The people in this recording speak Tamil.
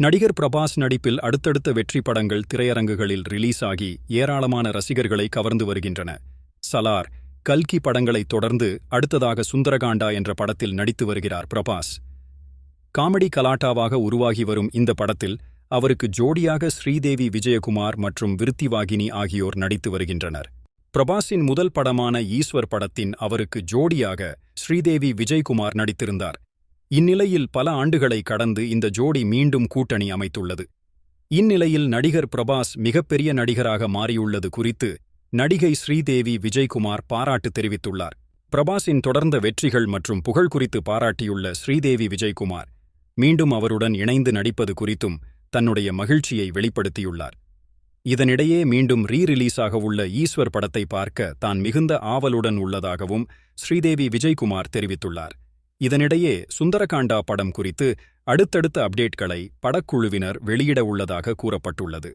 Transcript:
நடிகர் பிரபாஸ் நடிப்பில் அடுத்தடுத்த வெற்றி படங்கள் திரையரங்குகளில் ரிலீஸ் ஆகி ஏராளமான ரசிகர்களை கவர்ந்து வருகின்றன. சலார் கல்கி படங்களைத் தொடர்ந்து அடுத்ததாக சுந்தரகாண்டா என்ற படத்தில் நடித்து வருகிறார் பிரபாஸ். காமெடி கலாட்டாவாக உருவாகி வரும் இந்த படத்தில் அவருக்கு ஜோடியாக ஸ்ரீதேவி விஜயகுமார் மற்றும் விருத்திவாகினி ஆகியோர் நடித்து வருகின்றனர். பிரபாஸின் முதல் படமான ஈஸ்வர் படத்தின் அவருக்கு ஜோடியாக ஸ்ரீதேவி விஜயகுமார் நடித்திருந்தார். இந்நிலையில் பல ஆண்டுகளை கடந்து இந்த ஜோடி மீண்டும் கூட்டணி அமைத்துள்ளது. இந்நிலையில் நடிகர் பிரபாஸ் மிகப்பெரிய நடிகராக மாறியுள்ளது குறித்து நடிகை ஸ்ரீதேவி விஜய்குமார் பாராட்டு தெரிவித்துள்ளார். பிரபாஸின் தொடர்ந்த வெற்றிகள் மற்றும் புகழ் குறித்து பாராட்டியுள்ள ஸ்ரீதேவி விஜய்குமார் மீண்டும் அவருடன் இணைந்து நடிப்பது குறித்தும் தன்னுடைய மகிழ்ச்சியை வெளிப்படுத்தியுள்ளார். இதனிடையே மீண்டும் ரீ ரிலீஸாக உள்ள ஈஸ்வர் படத்தை பார்க்க தான் மிகுந்த ஆவலுடன் உள்ளதாகவும் ஸ்ரீதேவி விஜய்குமார் தெரிவித்துள்ளார். இதனிடையே சுந்தரகாண்டா படம் குறித்து அடுத்தடுத்த அப்டேட்களை படக்குழுவினர் வெளியிட உள்ளதாக கூறப்பட்டுள்ளது.